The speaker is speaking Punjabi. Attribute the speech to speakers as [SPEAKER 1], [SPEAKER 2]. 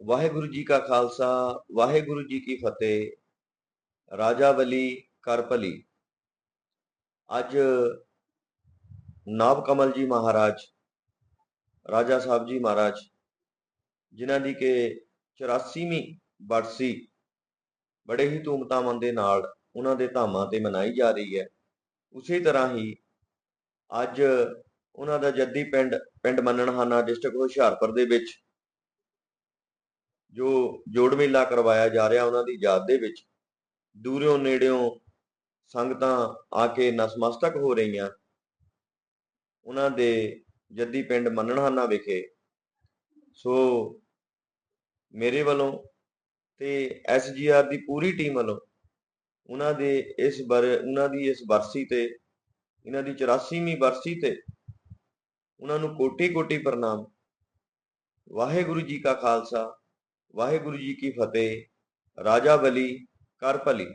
[SPEAKER 1] ਵਾਹਿਗੁਰੂ ਜੀ ਕਾ ਖਾਲਸਾ, ਵਾਹਿਗੁਰੂ ਜੀ ਕੀ ਫਤਿਹ। ਰਾਜਾ ਵਲੀ ਕਰ ਭਲੀ। ਅੱਜ ਨਾਬ ਕਮਲ ਜੀ ਮਹਾਰਾਜ, ਰਾਜਾ ਸਾਹਿਬ ਜੀ ਮਹਾਰਾਜ, ਜਿਨ੍ਹਾਂ ਦੀ ਕਿ 84ਵੀਂ ਬਰਸੀ ਬੜੇ ਹੀ ਧੂਮਧਾਮਾਂ ਦੇ ਨਾਲ ਉਹਨਾਂ ਦੇ ਧਾਮਾਂ ਤੇ ਮਨਾਈ ਜਾ ਰਹੀ ਹੈ, ਉਸੇ ਤਰ੍ਹਾਂ ਹੀ ਅੱਜ ਉਹਨਾਂ ਦਾ ਜੱਦੀ ਪਿੰਡ ਪਿੰਡ ਮੰਨਣਹਾਨਾ ਡਿਸਟ੍ਰਿਕਟ ਹੁਸ਼ਿਆਰਪੁਰ ਦੇ ਵਿੱਚ ਜੋ ਜੋੜ ਮੇਲਾ ਕਰਵਾਇਆ ਜਾ ਰਿਹਾ ਉਹਨਾਂ ਦੀ ਯਾਦ ਦੇ ਵਿੱਚ, ਦੂਰੋਂ ਨੇੜਿਓਂ ਸੰਗਤਾਂ ਆ ਕੇ ਨਸਮਸਤਕ ਹੋ ਰਹੀਆਂ। ਉਹਨਾਂ ਦੇ ਜੱਦੀ ਪਿੰਡ ਮੰਨਣਹਾਨਾ ਵਿਖੇ। ਸੋ ਮੇਰੇ ਵੱਲੋਂ ਤੇ ਐਸਜੀਆਰ ਦੀ ਪੂਰੀ ਟੀਮ ਵੱਲੋਂ ਉਹਨਾਂ ਦੇ ਇਸ ਬਰ ਉਹਨਾਂ ਦੀ ਇਸ ਬਰਸੀ ਤੇ, ਇਹਨਾਂ ਦੀ 84ਵੀਂ ਬਰਸੀ ਤੇ ਉਹਨਾਂ ਨੂੰ ਕੋਟੀ-ਕੋਟੀ ਪ੍ਰਣਾਮ। ਵਾਹਿਗੁਰੂ ਜੀ ਕਾ ਖਾਲਸਾ ਵਾਹਿਗੁਰੂ ਜੀ ਕੀ ਫਤਿਹ ਰਾਜਾ ਬਲੀ ਕਰ ਭਲੀ।